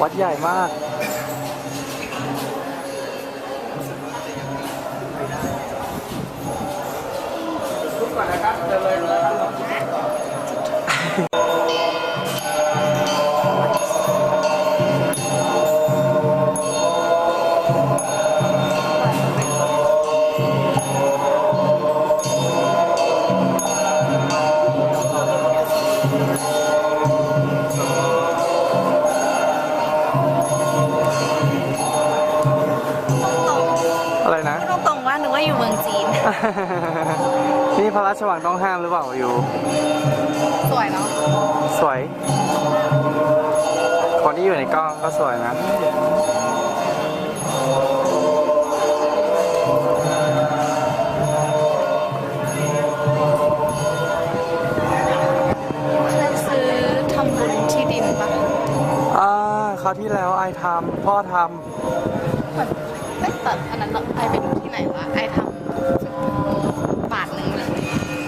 วัดใหญ่มากอะคร นนี่พระราชวังต้องห้ามหรือเปล่าอยู่ สวยเนาะสวย คนที่อยู่ในกล้องก็สวยนะเลือกซื้อทำบุญที่ดินปะอ่าคราวที่แล้วไอทำพ่อทเหมือนเอ้ยแต่อันนั้นเราไอไปดูที่ไหนวะไอทำบาทหนึ่งเลย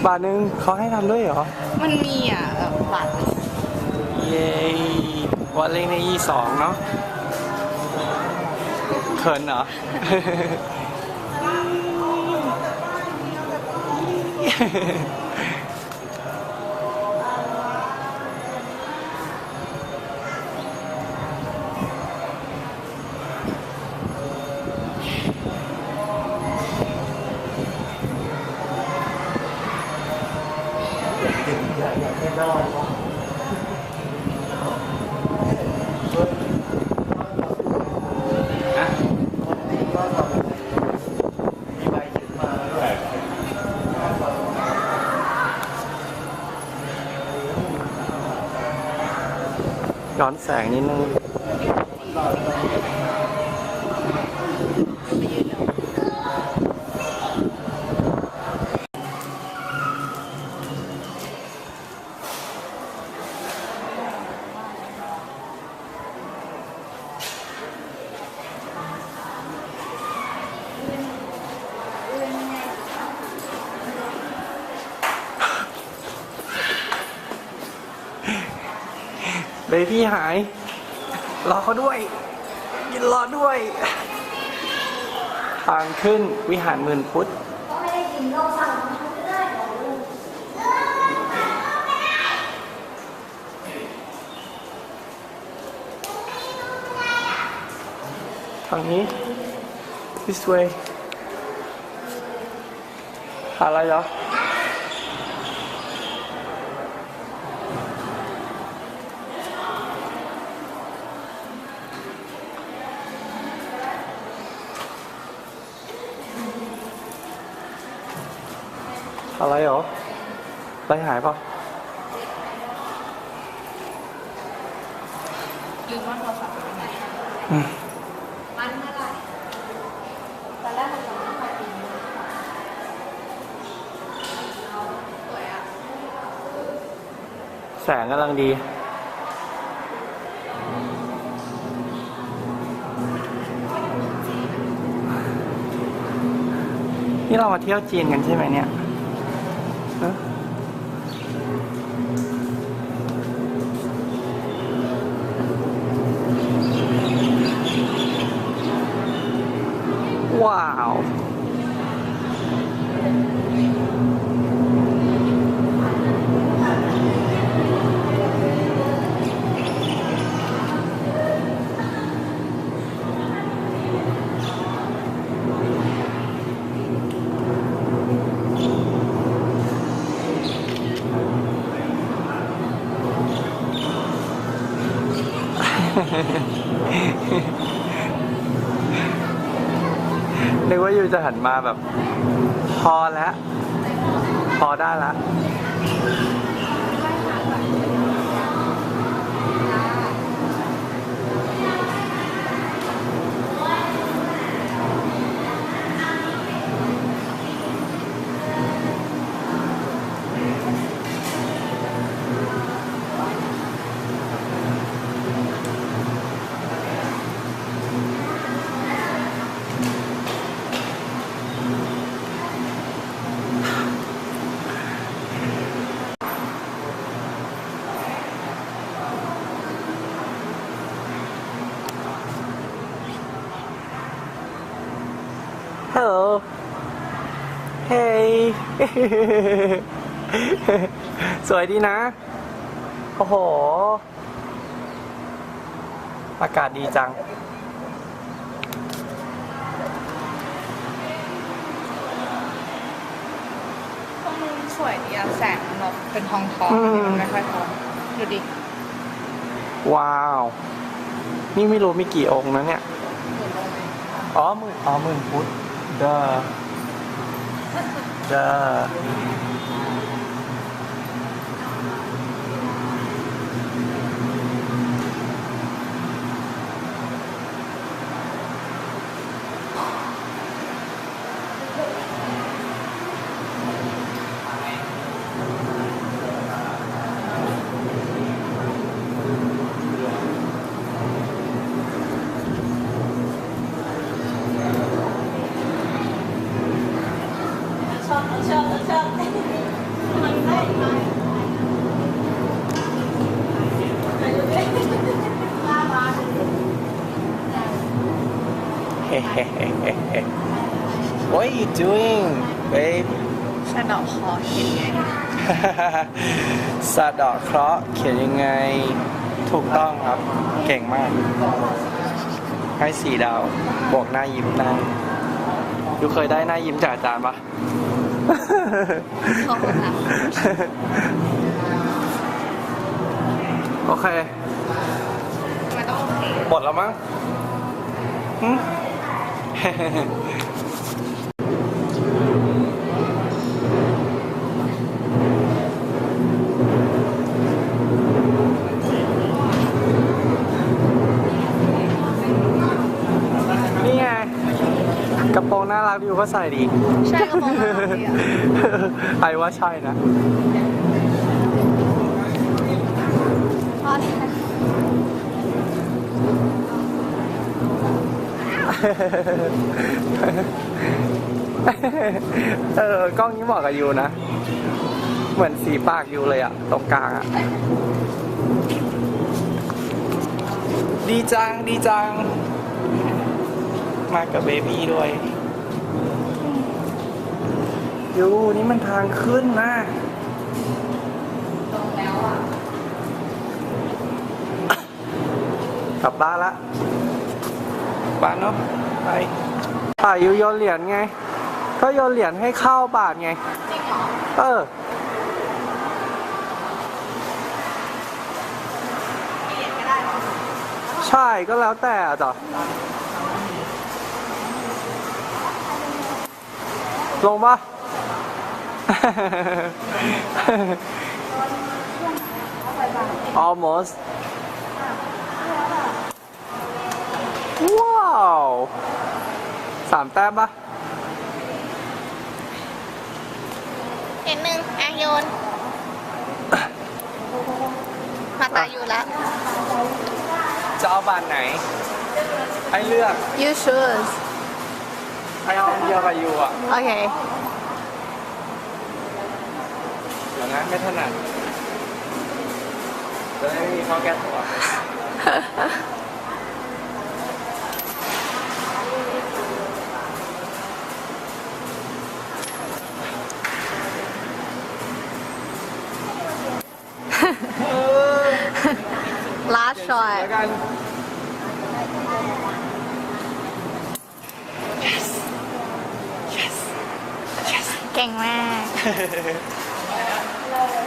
ำบาทหนึงเขาให้ทำด้วยเหรอ มันมีอะแบบบาทหนึ่งเย้วัดเลขในยี่สองเนาะเขินเหรอ ย้อนแสงนิดนึง เบบี้หาย รอเขาด้วยยินรอด้วย ทางขึ้นวิหารหมื่นพุทธทางนี้ this way อะไรเหรอ อะไรเหรอไรหายปะลืมว่าโทรศัพท์อยู่ไหนอืมมันเมื่อไหร่ตอนแรกมันจะไม่ค่อยดีสวยอะแสงกำลังดีนี่เรามาเที่ยวจีนกันใช่ไหมเนี่ย นึกว่ายูจะหันมาแบบ พอแล้ว พอได้ละ สวยดีนะ โอ้โห อากาศดีจัง ตรงนู้นสวยดีอะแสงมันแบบเป็นทองทองอืมมันไม่ค่อยทองดูดิว้าว นี่ไม่รู้มีกี่องค์นะเนี่ย อ๋อหมื่นอ๋อหมื่นพุทธเดอ เดอเฮ้เฮ้เฮ้เฮ้เฮ้ What are you doing babe สะดอกคอเห็นไงสะเดาะเคราะห์เขียนยังไง ถูกต้องครับ เก่งมาก ให้สี่ดาวบวกหน้ายิ้มได้ยูเคยได้หน้ายิ้มจากอาจารย์ปะโอเคหมดแล้วมั้งหึ นี่ไงกระโปรงน่ารักอยู่ก็ใส่ดี ใช่กระโปรงน่ารักดีอะ ไอว่าใช่นะ เออกล้องนี้เหมาะกับยูนะ เหมือนสีปากยูเลยอะตรงกลางอะดีจัง ดีจัง มากับเบบี้ด้วยยูนี่มันทางขึ้นนะลงแล้วอะกลับบ้านละ บ้านเนาะไปป่ายูโยนเหรียญไง ก็โยนเหรียญให้เข้าบาทไง จริงเหรอ เออเปลี่ยนไม่ได้หรอใช่ก็แล้วแต่อะจ้ะลงปะ almost ว้า วสามแต้มปะเห็นหนึ่งแองโยน มาตาอยู่แล้ว จะเอาบานไหน ให้เลือก you choose ให้เอาเดียวกับยูอะโอเคเดี๋ยวนะไม่ถนัดจะได้ไม่มีข้อแก้ตัว แล้ shot วกัน เก่งมาก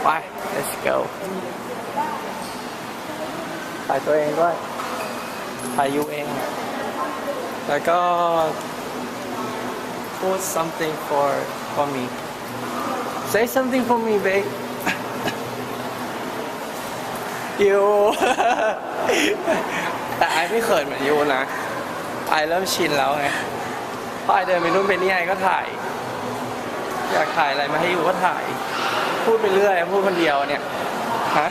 ไป let's go ถ่ายตัวเองด้วยถ่ายยูเอง แล้วก็ put something for for me say something for me babe ยู แต่ไอไม่เขินเหมือนยูนะ ไอเริ่มชินแล้วไงพอไอเดินไปนู่นไปนี่ไอก็ถ่าย อยากถ่ายอะไรมาให้ยูก็ถ่าย พูดไปเรื่อยพูดคนเดียวเนี่ย ฮะ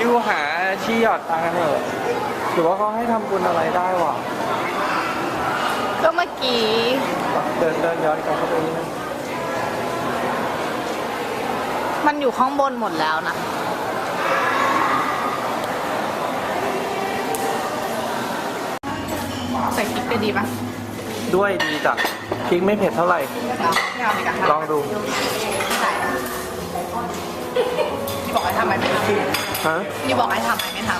ยูหาที่หยอดตังค์เถอะหรือว่าเขาให้ทำบุญอะไรได้วะก็เมื่อกี้ เดินเดินย้อนกลับเข้าไปนิดนึงมันอยู่ข้างบนหมดแล้วนะ ใส่คลิปไปดีปะด้วยดีจ้ะพริกไม่เผ็ดเท่าไหร่ ไม่เอาดีกว่าลองดู นี่บอกให้ทำไมไม่ทฮะำนี่บอกให้ทำไมไม่ท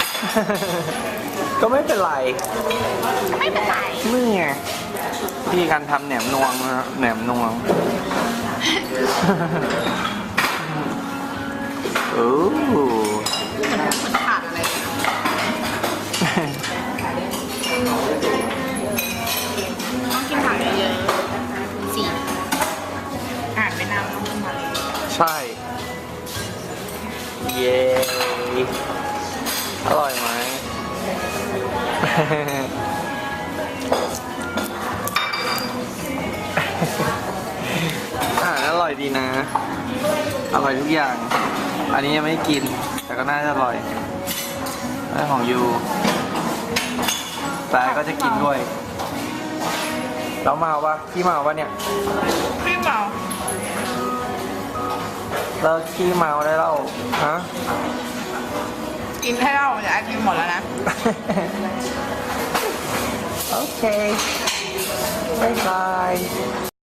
ก็ไม่เป็นไรำไม่เป็นไรนี่ไงวิธีการทำแหนมนวงนะฮะแหนมนวงโอ้มันขาดอะไร ใช่ เย้อร่อยไหม อาหารอร่อยดีนะ อร่อยทุกอย่าง อันนี้ยังไม่กิน แต่ก็น่าจะอร่อยอันนของยูแต่ก็จะกินด้วย แล้วเมาปะพี่เมาปะเนี่ย พี่เมา เลิกขี้เมาได้แล้วฮะ กินให้เราเดี๋ยวไอกินหมดแล้วนะ โอเค บ๊ายบาย